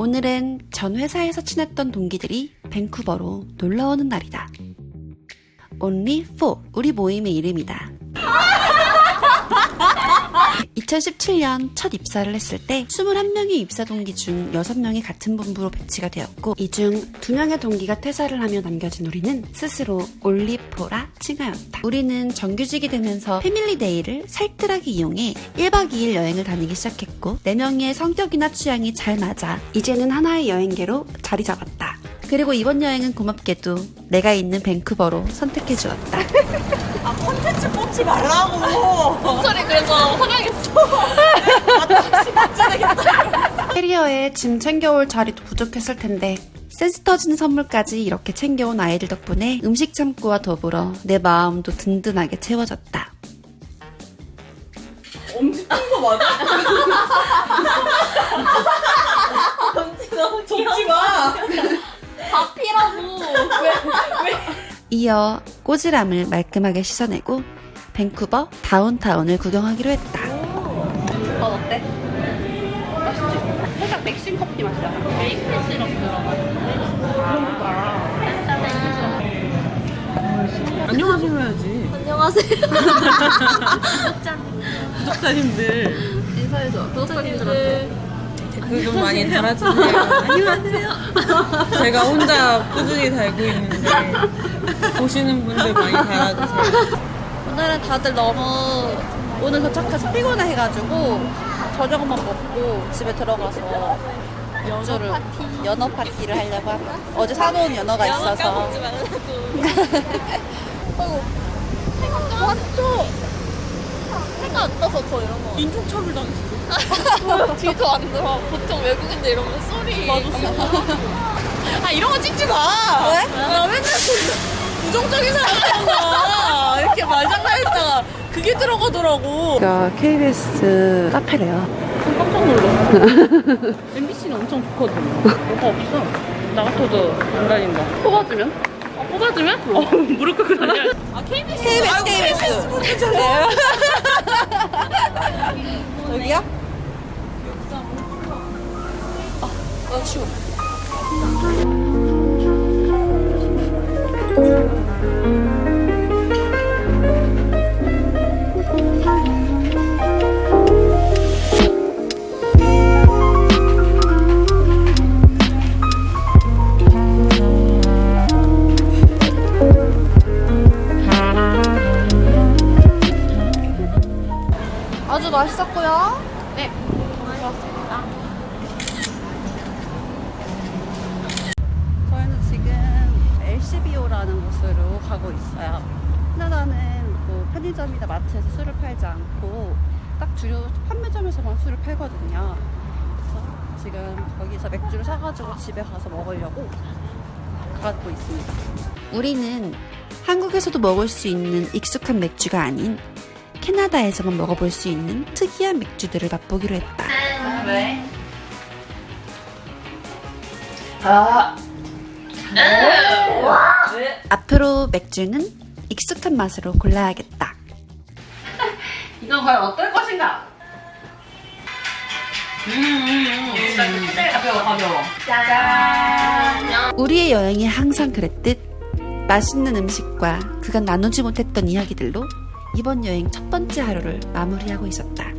오늘은 전 회사에서 친했던 동기들이 밴쿠버로 놀러 오는 날이다. Only for 우리 모임의 이름이다. 2017년 첫 입사를 했을 때 21명의 입사 동기 중 6명이 같은 본부로 배치가 되었고 이 중 2명의 동기가 퇴사를 하며 남겨진 우리는 스스로 올리포라 칭하였다. 우리는 정규직이 되면서 패밀리데이를 살뜰하게 이용해 1박 2일 여행을 다니기 시작했고 4명의 성격이나 취향이 잘 맞아 이제는 하나의 여행계로 자리 잡았다. 그리고 이번 여행은 고맙게도 내가 있는 밴쿠버로 선택해 주었다. 아 콘텐츠 뽑지 말라고 소리 그래서 화장했어. 캐리어에 짐 챙겨올 자리도 부족했을 텐데 센스 터지는 선물까지 이렇게 챙겨온 아이들 덕분에 음식 창고와 더불어 내 마음도 든든하게 채워졌다. 엄지 푼거 맞아? 엄지 너무 접지 마 다 피라고. 이어 꼬지람을 말끔하게 씻어내고 밴쿠버 다운타운을 구경하기로 했다. 넌 어때? 맛있지? 살짝 맥심 커피 맛이야. 메이플 시럽 들어가. 안녕하세요 해야지 안녕하세요. 구독자님들 인사해줘. 구독자님들한테. 댓글 좀 많이 달아주세요 안녕하세요 제가 혼자 꾸준히 달고 있는데 보시는 분들 많이 달아주세요 오늘은 다들 너무 오늘 도착해서 피곤해가지고 저녁만 먹고 집에 들어가서 연주를 연어 파티를 하려고 합니다. 어제 사놓은 연어가 있어서 아이고. 해가 왔죠. 해가 안 떠서 더 이런 거. 인종차별 당했어 뒤도 안 들어. 보통 외국인들 이러면 소리. 맞았어 아 이런 거 찍지 마 왜? 아, 맨날 그 부정적인 사람이란다 이렇게 말장난했다가 그게 들어가더라고 여기가 KBS 카페래요. 깜짝 놀랐어 MBC는 엄청 좋거든 뭐가 없어 나 같아도 안 다닌다 뽑아주면? 어, 뽑아주면? 어, 무릎 꿇고 다녀. 아, KBS. KBS, KBS. 보내잖아요. 여기야? 아, 추워. 맛있었고요. 네. 좋았습니다. 저희는 지금 LCBO라는 곳으로 가고 있어요. 캐나다는 뭐 편의점이나 마트에서 술을 팔지 않고 딱 주요 판매점에서만 술을 팔거든요. 그래서 지금 거기서 맥주를 사가지고 집에 가서 먹으려고 가고 있습니다. 우리는 한국에서도 먹을 수 있는 익숙한 맥주가 아닌 캐나다에서만 먹어볼 수 있는 특이한 맥주들을 맛보기로 했다. 왜? 앞으로 맥주는 익숙한 맛으로 골라야겠다. 이건 과연 어떨 것인가? 음, 진짜 가벼워, 가벼워. 짠! 우리의 여행이 항상 그랬듯 맛있는 음식과 그간 나누지 못했던 이야기들로 이번 여행 첫 번째 하루를 마무리하고 있었다.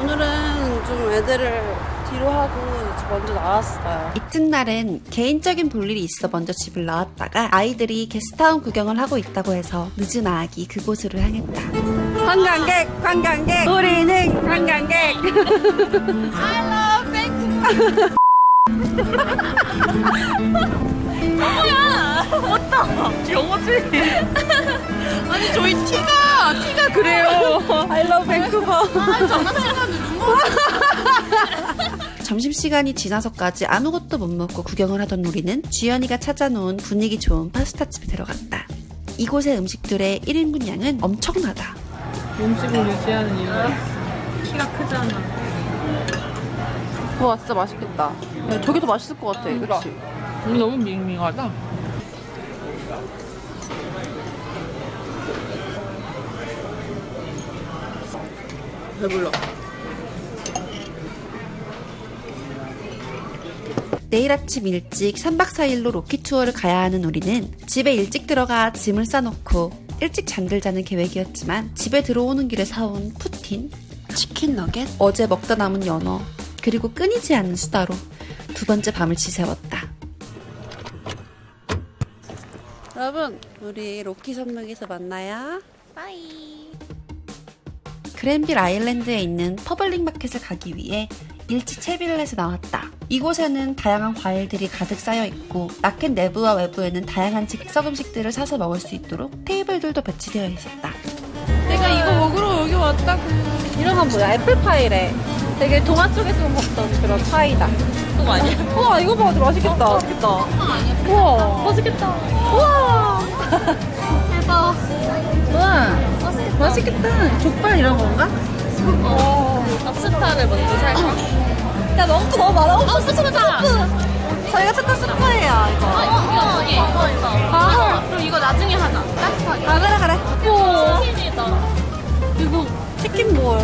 오늘은 좀 애들을 뒤로 하고 먼저 나왔어요. 이튿날은 개인적인 볼일이 있어 먼저 집을 나왔다가 아이들이 게스트하운 구경을 하고 있다고 해서 늦은 아기 그곳으로 향했다. 관광객, 관광객, 우리는 관광객. 영어지. 아니, 저희 티가, 티가 그래요. I love Vancouver. 점심시간이 지나서까지 아무것도 못 먹고 구경을 하던 우리는 주연이가 찾아놓은 분위기 좋은 파스타집에 들어갔다. 이곳의 음식들의 1인분 양은 엄청나다. 음식을 유지하는 이유가 있어. 키가 크잖아. 와, 진짜 맛있겠다. 야, 저게 더 맛있을 것 같아, 그치? 음, 너무 밍밍하다 배불러 내일 아침 일찍 3박 4일로 로키 투어를 가야 하는 우리는 집에 일찍 들어가 짐을 싸놓고 일찍 잠들자는 계획이었지만 집에 들어오는 길에 사온 푸틴, 치킨 너겟, 어제 먹다 남은 연어, 그리고 끊이지 않는 수다로 두 번째 밤을 지새웠다. 여러분, 우리 로키 선릉에서 만나요. 빠이. 그랜빌 아일랜드에 있는 퍼블릭 마켓을 가기 위해 채비를 해서 나왔다. 이곳에는 다양한 과일들이 가득 쌓여 있고 마켓 내부와 외부에는 다양한 즉석 음식들을 사서 먹을 수 있도록 테이블들도 배치되어 있었다. 내가 이거 먹으러 여기 왔다고. 이런 건 뭐야? 애플파이래. 되게 동화 쪽에서 먹던 그런 파이다. 그거 아니야? 우와, 이거 봐. 맛있겠다. 맛있겠다. 우와. 맛있겠다. 우와. 대박. 우와. 맛있겠다. 족발 이런 건가? 랍스타를 먼저 살까? 야, 너무 너무 많아. 어, 스프다. 저희가 찾던 스프예요, 이거. 어, 이거 이거 이거. 아, 그럼 이거 나중에 하자. 따뜻하게. 아, 그래, 그래. 우와. 치킨이다. 이거 치킨 볼.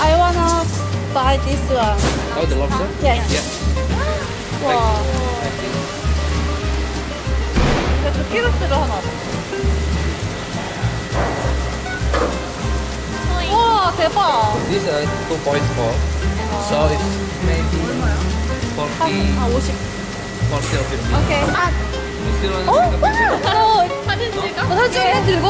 I wanna buy this one. Oh, the lobster? Yeah. Yeah. 와. 이거 키로수를 하나. 와 대박. This is uh, 2.4. So it's maybe 40, 아 50. 40 or 50. 오케이. 아, You still want to take a picture? 어, 사진 찍어? 너 사진 네. 들고?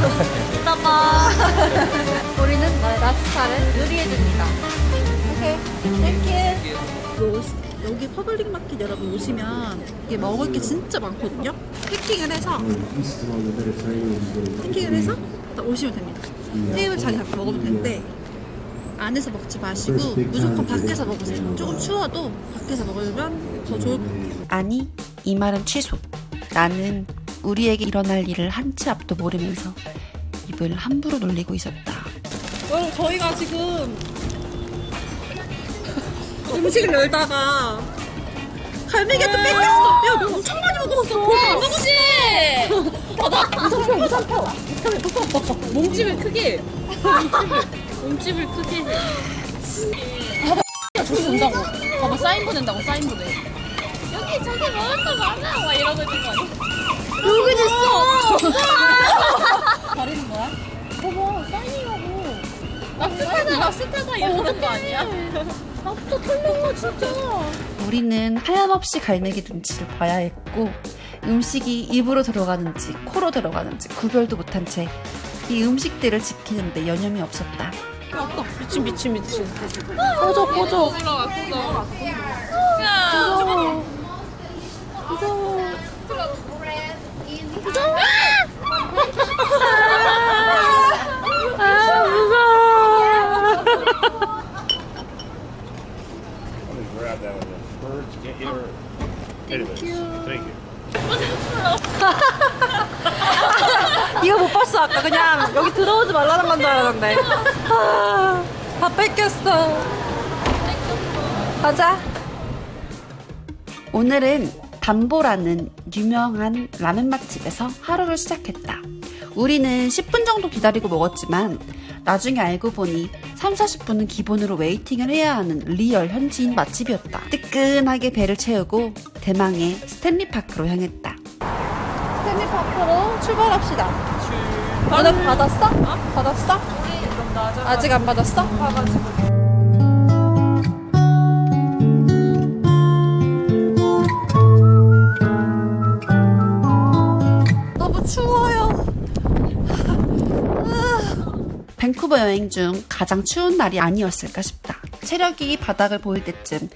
우리는 랍스타를 요리해줍니다. 오케이. 땡큐. 여기 퍼블릭 마켓 여러분 오시면 이게 먹을 게 진짜 많거든요. 패킹을 해서 패킹을 해서 딱 오시면 됩니다. 테이블 자리 잡고 먹으면 되는데 안에서 먹지 마시고 무조건 밖에서 먹으세요. 조금 추워도 밖에서 먹으면 더 좋을 것 같아요. 아니, 이 말은 취소. 나는 우리에게 일어날 일을 한치 앞도 모르면서 입을 함부로 놀리고 있었다. 여러분 저희가 지금 음식을 열다가 갈매기한테 뺏겼어. 야, 너 엄청 많이 먹었어. 뭘 먹었지? 무산표, 무산표. 몸집을 크게. 몸집을 크게 해. 저기 온다고. 봐봐, 사인 보낸다고, 사인 보내. 여기 저기 먹을 거 많아. 막 이러고 있는 거 아니야? 버리는 거야? 봐봐, 사인이라고. 랍스타다, 랍스타다 이러는 거 아니야? 랍스타 털려, 진짜. 우리는 하염없이 갈매기 눈치를 봐야 했고 음식이 입으로 들어가는지 코로 들어가는지 구별도 못한 채 이 음식들을 지키는데 여념이 없었다. 미친, 미친, 미친. 꺼져, 꺼져. 그거. 무서워. 무서워. 아, 무서워. grab that one. Birds get here. Anyways, thank you. 이거 못 봤어 아까 그냥 여기 들어오지 말라는 건 줄 알았는데 아, 다 뺏겼어 가자 오늘은 담보라는 유명한 라면 맛집에서 하루를 시작했다. 우리는 10분 정도 기다리고 먹었지만 나중에 알고 보니 3, 40분은 기본으로 웨이팅을 해야 하는 리얼 현지인 맛집이었다. 뜨끈하게 배를 채우고 대망의 스탠리 파크로 향했다. 스탠리 파크로 출발합시다 너네 받았어? 받았어? 아직 안 받았어? 너무 밴쿠버 여행 중 가장 추운 날이 아니었을까 싶다. 체력이 바닥을 보일 때쯤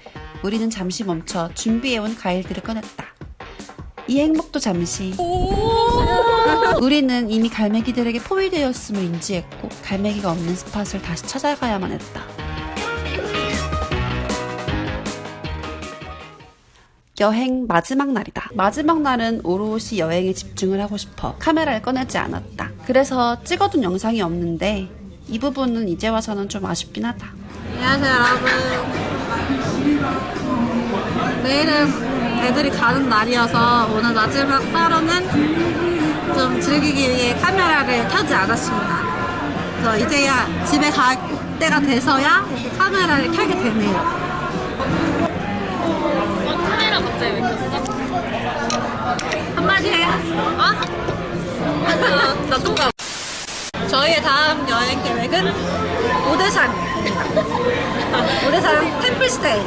우리는 잠시 멈춰 준비해온 과일들을 꺼냈다. 이 행복도 잠시. 우리는 이미 갈매기들에게 포위되었음을 인지했고 갈매기가 없는 스팟을 다시 찾아가야만 했다. 여행 마지막 날이다. 마지막 날은 오롯이 여행에 집중을 하고 싶어 카메라를 꺼내지 않았다. 그래서 찍어둔 영상이 없는데 이 부분은 이제 와서는 좀 아쉽긴 하다. 안녕하세요 여러분 내일은 애들이 가는 날이어서 오늘 마지막 하루는 좀 즐기기 위해 카메라를 켜지 않았습니다. 그래서 이제야 집에 갈 때가 돼서야 카메라를 켜게 되네요. 어, 카메라 갑자기 왜 켰어? 한마디 해. 아? 나 똑같아. 저희의 다음 여행 계획은 오대산입니다. 오대산 템플스테이.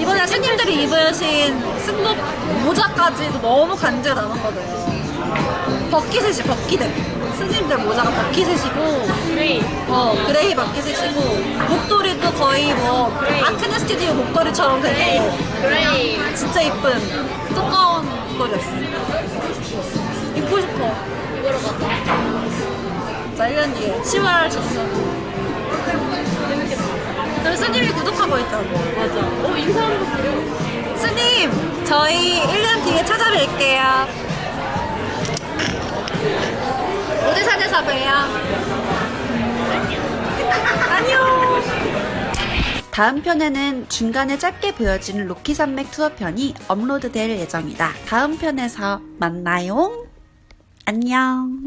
이번에 스님들이 입으신 승복 모자까지도 너무 간지가 남았거든요. 버킷이지, 버킷에. 스님들 모자가 버킷이시고, 그레이. 어, 그레이 버킷이시고, 목도리도 거의 뭐. 아크네 스튜디오 목도리처럼 되게 그레이. 진짜 이쁜 두꺼운 목도리였어. 입고 싶어. 이거로 가자. 자, 1년 뒤에 10월 중순. 그리고 스님이 구독하고 있다고. 맞아. 어, 인사하는 거 보려. 스님, 저희 1년 뒤에 찾아뵐게요. 오대산에서 봬요. 안녕. 다음 편에는 중간에 짧게 보여지는 로키 산맥 투어 편이 업로드될 예정이다. 다음 편에서 만나요. 안녕.